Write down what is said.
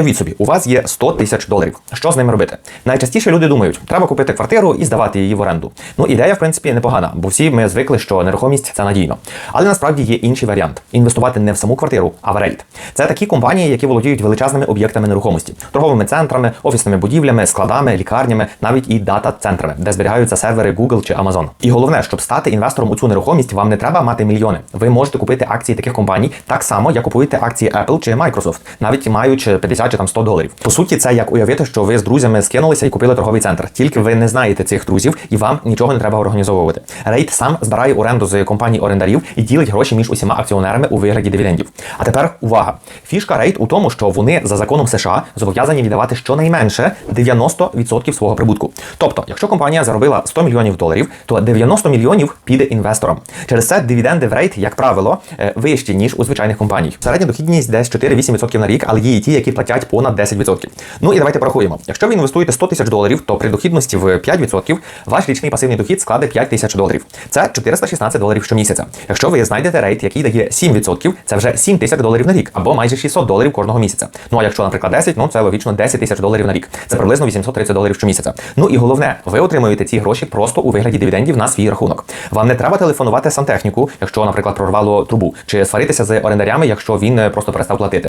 Від собі, у вас є 100 тисяч доларів. Що з ними робити? Найчастіше люди думають, треба купити квартиру і здавати її в оренду. Ну, ідея, в принципі, непогана, бо всі ми звикли, що нерухомість це надійно. Але насправді є інший варіант інвестувати не в саму квартиру, а в рейд. Це такі компанії, які володіють величезними об'єктами нерухомості, торговими центрами, офісними будівлями, складами, лікарнями, навіть і дата-центрами, де зберігаються сервери Google чи Amazon. І головне, щоб стати інвестором у цю нерухомість, вам не треба мати мільйони. Ви можете купити акції таких компаній так само, як купуєте акції Apple чи Microsoft, навіть маючи 50 чи там 100 доларів. По суті, це як уявити, що ви з друзями скинулися і купили торговий центр. Тільки ви не знаєте цих друзів, і вам нічого не треба організовувати. Рейд сам збирає оренду з компаній орендарів і ділить гроші між усіма акціонерами у вигляді дивідендів. А тепер увага! Фішка рейд у тому, що вони за законом США зобов'язані віддавати щонайменше 90% свого прибутку. Тобто, якщо компанія заробила 100 мільйонів доларів, то 90 мільйонів піде інвесторам. Через це дивіденди в рейд, як правило, е, вищі ніж у звичайних компаній. Середня дохідність десь 4-8% на рік, але є і ті, які платять понад 10%. Ну і давайте порахуємо. Якщо ви інвестуєте 100 тисяч доларів, то при дохідності в 5% ваш річний пасивний дохід складе 5 тисяч доларів. Це 416 доларів щомісяця. Якщо ви знайдете рейд, який дає 7%, це вже 7 тисяч доларів на рік або майже 600 доларів кожного місяця. Ну а якщо, наприклад, 10, ну це логічно 10 тисяч доларів на рік. Це приблизно 830 доларів щомісяця. Ну і головне, ви отримуєте ці гроші просто у вигляді дивідендів на свій рахунок. Вам не треба телефонувати сантехніку, якщо, наприклад, прорвало трубу, чи сваритися з орендарями, якщо він е, просто перестав платити.